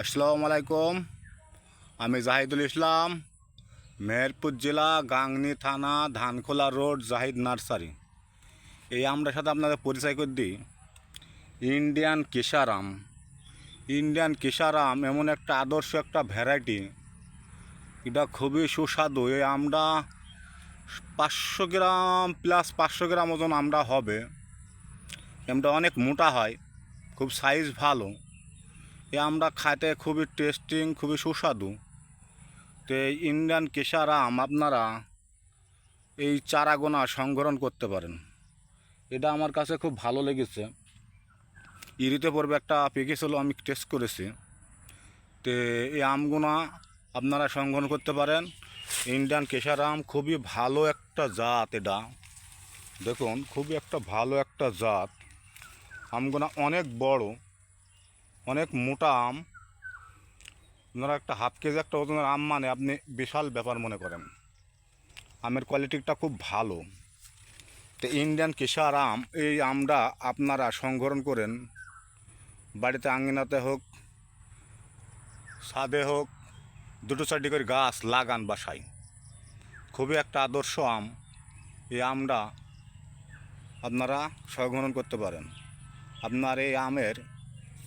আসসালামু আলাইকুম। আমি জাহিদুল ইসলাম, মেহেরপুর জেলা, গাংনি থানা, ধানখোলা রোড, জাহিদ নার্সারি। এই আমটার সাথে আপনাদের পরিচয় করে দিই। ইন্ডিয়ান কেশারাম। ইন্ডিয়ান কেশারাম এমন একটা আদর্শ একটা ভ্যারাইটি। এটা খুবই সুস্বাদু। এই আমটা পাঁচশো গ্রাম প্লাস পাঁচশো গ্রাম ওজন আমরা হবে। আমটা অনেক মোটা হয়, খুব সাইজ ভালো। এ আমরা খাইতে খুবই টেস্টিং খুবই সুস্বাদু। তো এই ইন্ডিয়ান কেশার আম আপনারা এই চারাগোনা সংগ্রহণ করতে পারেন। এটা আমার কাছে খুব ভালো লেগেছে। ইরিতে পড়বে একটা পেকেছিল আমি টেস্ট করেছি। তো এই আমগুনা আপনারা সংগ্রহণ করতে পারেন। ইন্ডিয়ান কেশার আম খুবই ভালো একটা জাত এটা। দেখুন, খুবই একটা ভালো একটা জাত। আমগুনা অনেক বড়। অনেক মোটা আম। আপনারা একটা হাফ কেজি একটা ওজনের আম মানে আপনি বিশাল ব্যাপার মনে করেন। আমের কোয়ালিটিটা খুব ভালো। তো ইন্ডিয়ান কেশার আম, এই আমটা আপনারা সংগ্রহণ করেন। বাড়িতে আঙ্গিনাতে হোক, ছাদে হোক, দুটো চারটি করে গাছ লাগান বাসায়। খুবই একটা আদর্শ আম। এই আমটা আপনারা সংগ্রহণ করতে পারেন। আপনার এই আমের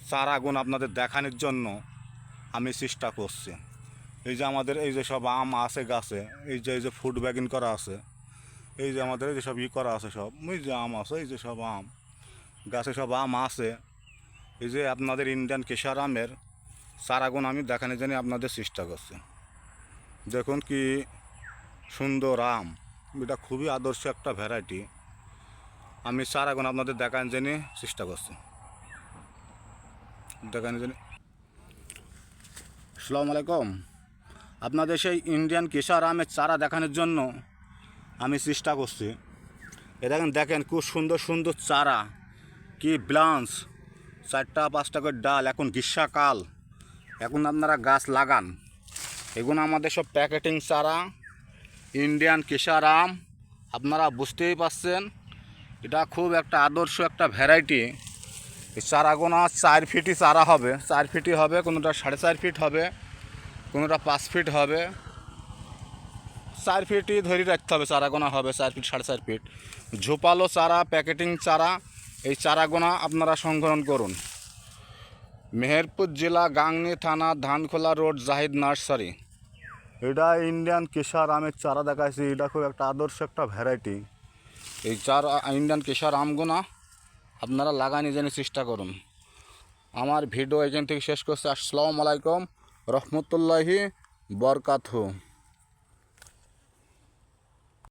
চারা গুণ আপনাদের দেখানোর জন্য আমি চেষ্টা করছি। এই যে আমাদের এই যে সব আম আছে গাছে, এই যে এই যে ফুড ব্যাগিং করা আছে, এই যে আমাদের এই যে সব ই করা আছে সব ওই যে আম আছে, এই যে সব আম, গাছে সব আম আছে। এই যে আপনাদের ইন্ডিয়ান কেশার আমের চারাগুণ আমি দেখানোর জন্য আপনাদের চেষ্টা করছি। দেখুন কি সুন্দর আম, এটা খুবই আদর্শ একটা ভ্যারাইটি আমি চারাগুণ আপনাদের দেখানোর জন্য চেষ্টা করছি। দেখানোর আলাইকুম। আপনাদের সেই ইন্ডিয়ান কেশার আমের চারা দেখানোর জন্য আমি চেষ্টা করছি। এ দেখেন দেখেন খুব সুন্দর সুন্দর চারা। কি ব্লান্স চারটা, পাঁচটা করে ডাল, এখন গ্রীষ্মকাল। এখন আপনারা গাছ লাগান। এগুলো আমাদের সব প্যাকেটিং চারা। ইন্ডিয়ান কেশার আম। আপনারা বুঝতেই পারছেন, এটা খুব একটা আদর্শ একটা ভ্যারাইটি। এই চারাগোনা চার ফিটই চারা হবে। চার ফিটই হবে, কোনোটা সাড়ে চার ফিট হবে, কোনোটা পাঁচ ফিট হবে। চার ফিটই ধরে রাখতে হবে চারাগোনা হবে, চার ফিট, সাড়ে চার ফিট। ঝোপালো চারা, প্যাকেটিং চারা, এই চারাগোনা আপনারা সংগ্রহণ করুন। মেহেরপুর জেলা গাংনি থানা, ধানখোলা রোড, জাহিদ নার্সারি। এটা ইন্ডিয়ান কেশার আমের চারা দেখাইছি। এটা খুব একটা আদর্শ একটা ভ্যারাইটি। এই চারা, ইন্ডিয়ান কেশার আমগুনা আপনারা লাগানি যেন চেষ্টা করুন। আমার ভিডিও এখান থেকে শেষ করছে। আসসালামু আলাইকুম। রহমতুল্লাহি বরকাতহু।